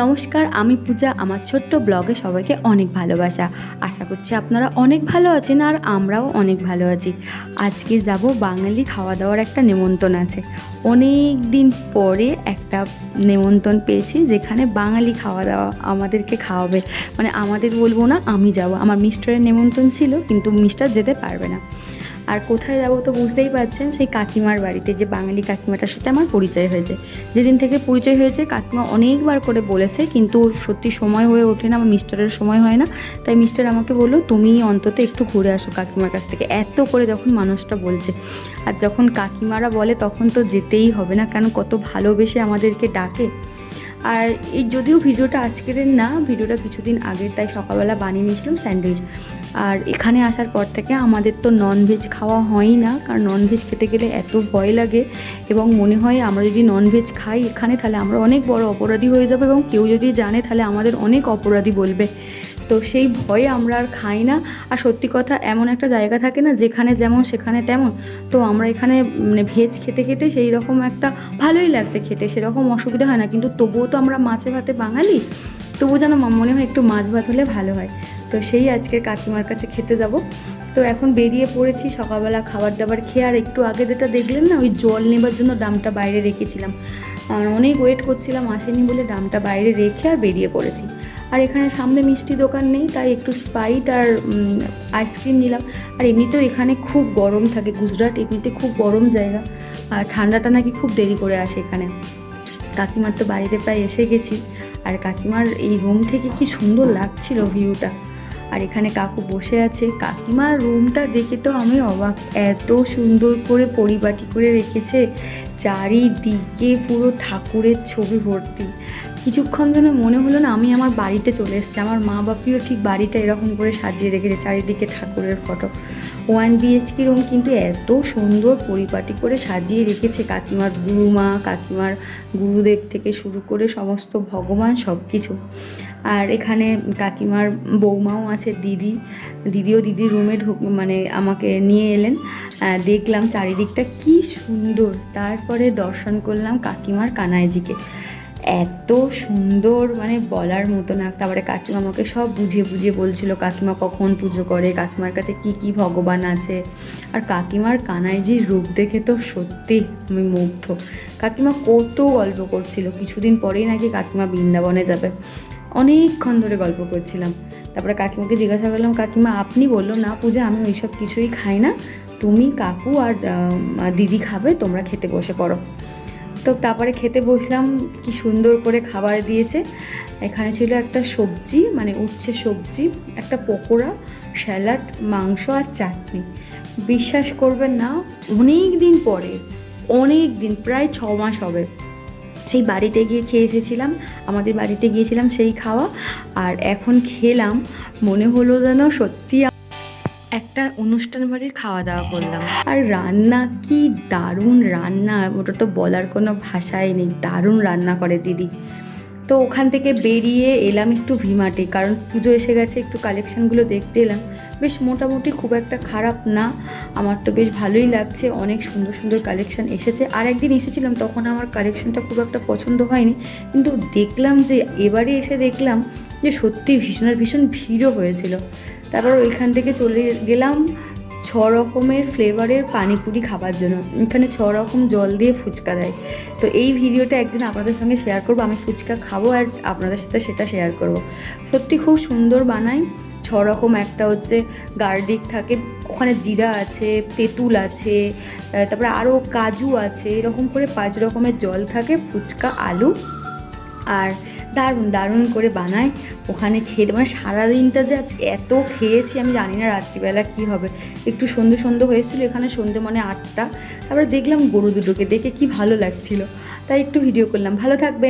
নমস্কার, আমি পূজা। আমার ছোট্ট ব্লগে সবাইকে অনেক ভালোবাসা। আশা করছি আপনারা অনেক ভালো আছেন আর আমরাও অনেক ভালো আছি। আজকে যাব বাঙালি খাওয়া দাওয়ার একটা নেমন্তন্ন আছে। অনেক দিন পরে একটা নেমন্তন্ন পেয়েছি যেখানে বাঙালি খাওয়া দাওয়া আমাদেরকে খাওয়াবে। মানে আমাদের বলব না, আমি যাব। আমার মিস্টারের নেমন্তন্ন ছিল, কিন্তু মিস্টার যেতে পারবে না। আর কোথায় যাব তো বুঝতেই পারছেন, সেই কাকিমার বাড়িতে, যে বাঙালি কাকিমাটার সাথে আমার পরিচয় হয়েছে। যেদিন থেকে পরিচয় হয়েছে, কাকিমা অনেকবার করে বলেছে, কিন্তু সত্যি সময় হয়ে ওঠে না, আমার মিস্টারের সময় হয় না। তাই মিস্টার আমাকে বলল, তুমি অন্তত একটু ঘুরে আসো কাকিমার কাছ থেকে। এত করে যখন মানুষটা বলছে, আর যখন কাকিমারা বলে, তখন তো যেতেই হবে না। কেন, কত ভালোবেসে আমাদেরকে ডাকে। আর এই যদিও ভিডিওটা আজকের না, ভিডিওটা কিছুদিন আগের, তাই সকালবেলা বানিয়ে নিয়েছিলাম স্যান্ডউইচ। আর এখানে আসার পর থেকে আমাদের তো ননভেজ খাওয়া হয় না, কারণ ননভেজ খেতে গেলে এত ভয় লাগে এবং মনে হয় আমরা যদি ননভেজ খাই এখানে, তাহলে আমরা অনেক বড় অপরাধী হয়ে যাব এবং কেউ যদি জানে, তাহলে আমাদের অনেক অপরাধী বলবে। তো সেই ভয়ে আমরা আর খাই না। আর সত্যি কথা, এমন একটা জায়গা থাকে না, যেখানে যেমন সেখানে তেমন। তো আমরা এখানে মানে ভেজ খেতে খেতে সেই রকম একটা ভালোই লাগছে খেতে, সেরকম অসুবিধা হয় না। কিন্তু তবুও তো আমরা মাছে ভাতে বাঙালি তবু যেন মনে হয় একটু মাছ ভাত হলে ভালো হয়। তো সেই আজকের কাকিমার কাছে খেতে যাব। তো এখন বেরিয়ে পড়েছি, সকালবেলা খাবার দাবার খেয়ে আর একটু আগে যেটা দেখলেন না, ওই জল নেবার জন্য দামটা বাইরে রেখেছিলাম। আর অনেক ওয়েট করছিলাম, আসেনি বলে দামটা বাইরে রেখে আর বেরিয়ে পড়েছি। আর এখানে সামনে মিষ্টি দোকান নেই, তাই একটু স্পাইট আর আইসক্রিম নিলাম। আর এমনিতেও এখানে খুব গরম থাকে, গুজরাট এমনিতে খুব গরম জায়গা। আর ঠান্ডাটা নাকি খুব দেরি করে আসে এখানে। কাকিমার তো বাড়িতে প্রায় এসে গেছি। আর কাকিমার এই রুম থেকে কি সুন্দর লাগছিল ভিউটা আর এখানে কাকু বসে আছে। কাকিমার রুমটা দেখে তো আমি অবাক। এত সুন্দর করে পরিপাটি করে রেখেছে। চারিদিকে পুরো ঠাকুরের ছবি ভর্তি। কিছুক্ষণ যেন মনে হলো না আমি আমার বাড়িতে চলে এসেছি। আমার মা বাপিও ঠিক বাড়িটা এরকম করে সাজিয়ে রেখেছে, চারিদিকে ঠাকুরের ফটো। ওয়ান বিএইচকে রুম কিন্তু এত সুন্দর পরিপাটি করে সাজিয়ে রেখেছে। কাকিমার গুরুমা, কাকিমার গুরুদেব থেকে শুরু করে সমস্ত ভগবান সব কিছু আর এখানে কাকিমার বৌমাও আছে, দিদি। দিদিও দিদির রুমে ঢুক মানে আমাকে নিয়ে এলেন। দেখলাম চারিদিকটা কি সুন্দর। তারপরে দর্শন করলাম কাকিমার কানাইজিকে। এত সুন্দর মানে বলার মতো না তারপরে কাকিমা আমাকে সব বুঝিয়ে বুঝিয়ে বলছিল, কাকিমা কখন পুজো করে? কাকিমার কাছে কি কি ভগবান আছে? আর কাকিমার কানাইজির রূপ দেখে তো সত্যি আমি মুগ্ধ। কাকিমা কত গল্প করছিল। কিছুদিন পরেই নাকি কাকিমা বৃন্দাবনে যাবে। অনেকক্ষণ ধরে গল্প করছিলাম। তারপরে কাকিমাকে জিজ্ঞাসা করলাম, কাকিমা, আপনি বলল না পূজা, আমি ওইসব কিছুই খাই না। তুমি কাকু আর দিদি খাবে, তোমরা খেতে বসে পড়ো। তো তারপরে খেতে বসলাম, কি সুন্দর করে খাবার দিয়েছে। এখানে ছিল একটা সবজি মানে উচ্ছে সবজি, একটা পকোড়া, স্যালাড, মাংস আর চাটনি। বিশ্বাস করবেন না অনেক দিন পরে অনেক দিন প্রায় ছ মাস হবে। সেই বাড়িতে গিয়ে খেয়ে এসেছিলাম, আমাদের বাড়িতে গিয়েছিলাম সেই খাওয়া, আর এখন খেলাম, মনে হলো যেন সত্যি একটা অনুষ্ঠান বাড়ির খাওয়া দাওয়া করলাম। আর রান্না কি দারুণ রান্না, ওটা তো বলার কোনো ভাষাই নেই। দারুণ রান্না করে দিদি। তো ওখান থেকে বেরিয়ে এলাম একটু ভিমাটে, কারণ পুজো এসে গেছে, একটু কালেকশানগুলো দেখতে এলাম। বেশ মোটামুটি খুব একটা খারাপ না, আমার তো বেশ ভালোই লাগছে। অনেক সুন্দর সুন্দর কালেকশান এসেছে। আর একদিন এসেছিলাম, তখন আমার কালেকশানটা খুব একটা পছন্দ হয়নি। কিন্তু দেখলাম যে, এবারে এসে দেখলাম যে সত্যি ভীষণ, আর ভীষণ ভিড়ও হয়েছিল। তারপর ওইখান থেকে চলে গেলাম ছ রকমের ফ্লেভারের পানিপুরি খাবার জন্য। এখানে ছ রকম জল দিয়ে ফুচকা দেয়। তো এই ভিডিওটা একদিন আপনাদের সঙ্গে শেয়ার করব। আমি ফুচকা খাব আর আপনাদের সাথে সেটা শেয়ার করব। সত্যি খুব সুন্দর বানাই ছ রকম একটা হচ্ছে গার্লিক থাকে, ওখানে জিরা আছে, তেঁতুল আছে তারপরে আরও কাজু আছে, এরকম করে পাঁচ রকমের জল থাকে, ফুচকা, আলু। আর দারুণ দারুণ করে বানায়। ওখানে খেয়ে মানে সারাদিনটা যে আজকে এত খেয়েছি, আমি জানি না রাত্রিবেলা কী হবে। একটু সন্ধে সন্ধে হয়েছিল, এখানে সন্ধে মানে আটটা। তারপরে দেখলাম গরু দুটোকে, দেখে কি ভালো লাগছিল। তাই একটু ভিডিও করলাম। ভালো থাকবে